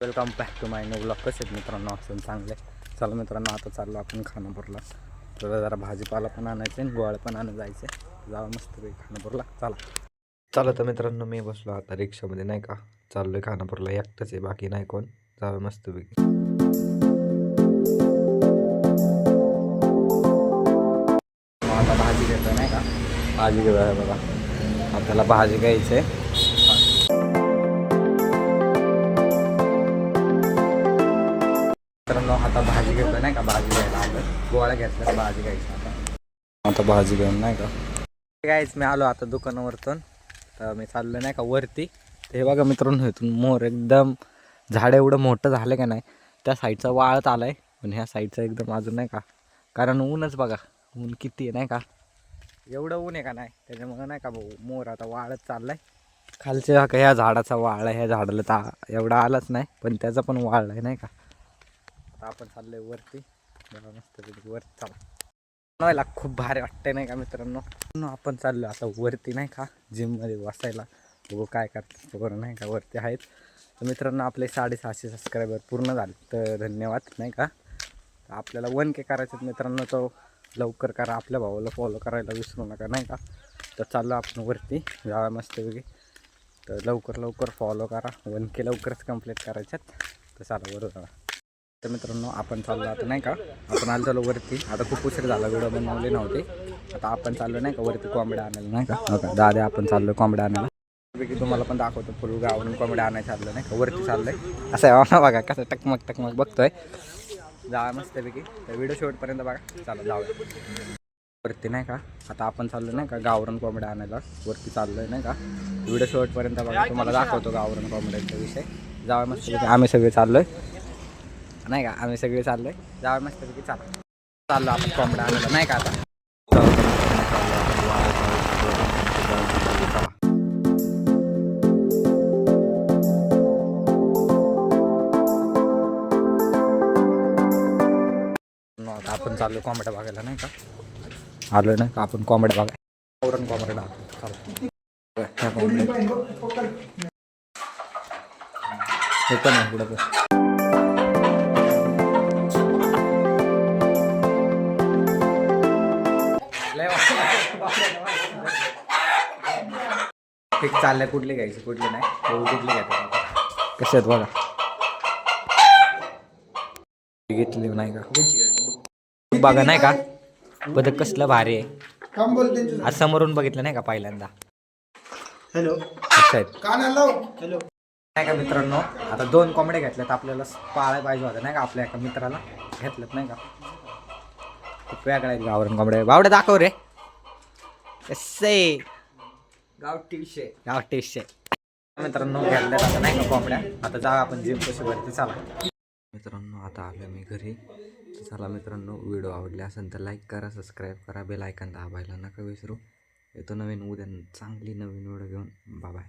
Welcome back to my new blog कसे मित्रांनो? असून चांगले. चला मित्रांनो आता चाललो आपण खानापूरला. तर जरा भाजीपाला पण आणायचे आणि गोळ पण आणत जायचे. जावं मस्त खानापूरला. चला. चला तर मित्रांनो मी बसलो आता रिक्षामध्ये नाही का? चाललोय खानापूरला. एकटंच आहे बाकी नाही कोण. जावं मस्त आता भाजी घेतोय नाही का? भाजी घेऊया बघा. आपल्याला भाजी घ्यायची आहे मित्रांनो आता भाजी घेतोय नाही का? भाजी घ्यायला आलं गोळ्या घेतल्या भाजी घ्यायची आता. आता भाजी घेऊन नाही का? काहीच मी आलो आता दुकानावरतून. तर मी चाललो नाही का वरती. ते बघा मित्रांनो इथून मोर एकदम झाड एवढं मोठं झालं का नाही त्या साईडचा वाळत आलाय. पण ह्या साईडचा एकदम अजून नाही का? कारण ऊनच बघा. ऊन किती आहे नाही का? एवढं ऊन आहे का नाही? त्याच्यामुळं नाही का भाऊ मोर आता वाळत चाललाय. खालच्या का ह्या झाडाचा वाळ आहे ह्या झाडाला ता एवढा आलाच नाही पण त्याचा पण वाळ आहे नाही का? आपण चाललोय वरती. जरा मस्त वरती चालू बनवायला खूप भारी वाटतंय नाही का मित्रांनो? आपण चाललो आता वरती नाही का? जिममध्ये बसायला. बघू काय करतात बरं नाही का? वरती आहेत. तर मित्रांनो आपले साडेसहाशे सबस्क्रायबर पूर्ण झाले. तर धन्यवाद नाही का? आपल्याला वन के करायचं मित्रांनो तो लवकर करा. आपल्या भावाला फॉलो करायला विसरू नका नाही का? तर चाललो आपण वरती. जावा मस्तपैकी तर लवकर लवकर फॉलो करा. वन के लवकरच कंप्लीट करायच्यात तर चाला बरोबर तर मित्रांनो आपण चाललो आता नाही का? आपण आलो चालू वरती. आता खूप उशीर झाला व्हिडिओ बनवले नव्हते. आता आपण चाललो नाही का वरती कोंबड्या आणायला नाही का? हो दादा आपण चाललो कोंबड्या आणायला. पैकी तुम्हाला पण दाखवतो फुल गावून कोंबड्या आणायला चाललं नाही का? वरती चाललंय. असं आहे ना बघा कसं टकमक टकमक बघतोय. जा मस्तपैकी. तर व्हिडिओ शेवटपर्यंत बघा. चला जाऊया. वरती नाही का? आता आपण चाललो नाही का गावरण कोंबड्या आणायला. वरती चाललोय नाही का? व्हिडिओ शेवटपर्यंत बघा. तुम्हाला दाखवतो गावरण कोंबड्यांचा विषय. जावा मस्तपैकी. आम्ही सगळे चाललोय. नाही का? आम्ही सगळे चाललोय. जावा मस्तपैकी. चाला. चाललो आपण कोंबडा आणायला. नाही का आता? आपण चाललो कोंबड्या बघायला नाही का? आलो नाही का? आपण कोंबड्या बघायला औरण कोंबड्या चालू. हे पण आहे पुढं ठीक चाललंय कुठली घ्यायची कुठली नाही? हो कुठली घ्यायचं कसे आहेत बघा. घेतली नाही का? बघा. नाही का? बदक कसलं भारी आहे. आज समोरून बघितलं नाही का पहिल्यांदा? हॅलो. हॅलो. नाही का मित्रांनो? आता दोन कोंबड्या घेतल्यात आपल्याला पाळायला पाहिजे होत्या नाही का? आपल्या एका मित्राला घेतल्यात नाही का? खूप वेगळ्या आहेत गावरण कोंबड्या. बावड्या दाखव रे. कसे गावठी विषय आहे मित्रांनो घेतल्यात आता नाही का कोंबड्या? आता जा आपण जिम कशी वरती चला. मित्रांनो आता आलो मी घरी. चला मित्रांनो व्हिडिओ आवडले असेल तर लाईक करा सबस्क्राईब करा बेल आयकन दाबायला नका विसरू. येतो नवीन उद्या चांगली नवीन व्हिडिओ घेऊन. बाय